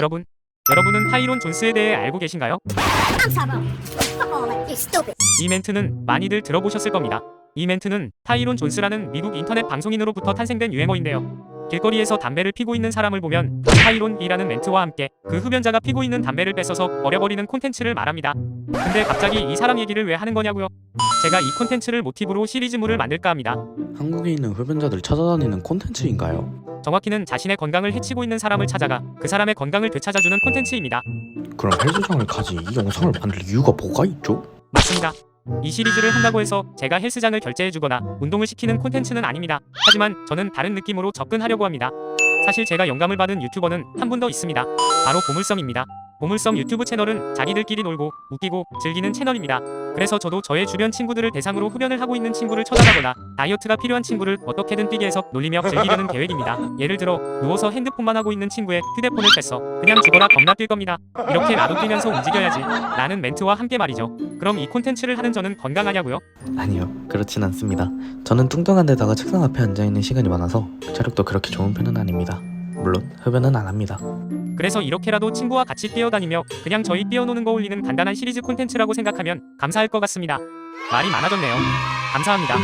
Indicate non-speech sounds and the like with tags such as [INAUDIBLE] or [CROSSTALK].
여러분, 여러분은 타이론 존스에 대해 알고 계신가요? 이 멘트는 많이들 들어보셨을 겁니다. 이 멘트는 타이론 존스라는 미국 인터넷 방송인으로부터 탄생된 유행어인데요. 길거리에서 담배를 피고 있는 사람을 보면 타이론이라는 멘트와 함께 그 흡연자가 피고 있는 담배를 뺏어서 버려버리는 콘텐츠를 말합니다. 근데 갑자기 이 사람 얘기를 왜 하는 거냐고요? 제가 이 콘텐츠를 모티브로 시리즈물을 만들까 합니다. 한국에 있는 흡연자들 찾아다니는 콘텐츠인가요? 정확히는 자신의 건강을 해치고 있는 사람을 찾아가 그 사람의 건강을 되찾아주는 콘텐츠입니다. 그럼 헬스장을 가지 이 영상을 만들 이유가 뭐가 있죠? 맞습니다. 이 시리즈를 한다고 해서 제가 헬스장을 결제해주거나 운동을 시키는 콘텐츠는 아닙니다. 하지만 저는 다른 느낌으로 접근하려고 합니다. 사실 제가 영감을 받은 유튜버는 한 분 더 있습니다. 바로 보물섬입니다. 보물섬 유튜브 채널은 자기들끼리 놀고 웃기고 즐기는 채널입니다. 그래서 저도 저의 주변 친구들을 대상으로 흡연을 하고 있는 친구를 찾아가거나 다이어트가 필요한 친구를 어떻게든 뛰게 해서 놀리며 즐기려는 [LAUGHS] 계획입니다. 예를 들어 누워서 핸드폰만 하고 있는 친구의 휴대폰을 뺐어. 그냥 죽어라 겁나 뛸 겁니다. 이렇게 나도 뛰면서 움직여야지. 라는 멘트와 함께 말이죠. 그럼 이 콘텐츠를 하는 저는 건강하냐고요? 아니요 그렇진 않습니다 저는 뚱뚱한 데다가 책상 앞에 앉아있는 시간이 많아서 체력도 그렇게 좋은 편은 아닙니다 물론 흡연은 안 합니다 그래서 이렇게라도 친구와 같이 뛰어다니며 그냥 저희 뛰어노는 거 올리는 간단한 시리즈 콘텐츠라고 생각하면 감사할 것 같습니다. 말이 많아졌네요. 감사합니다.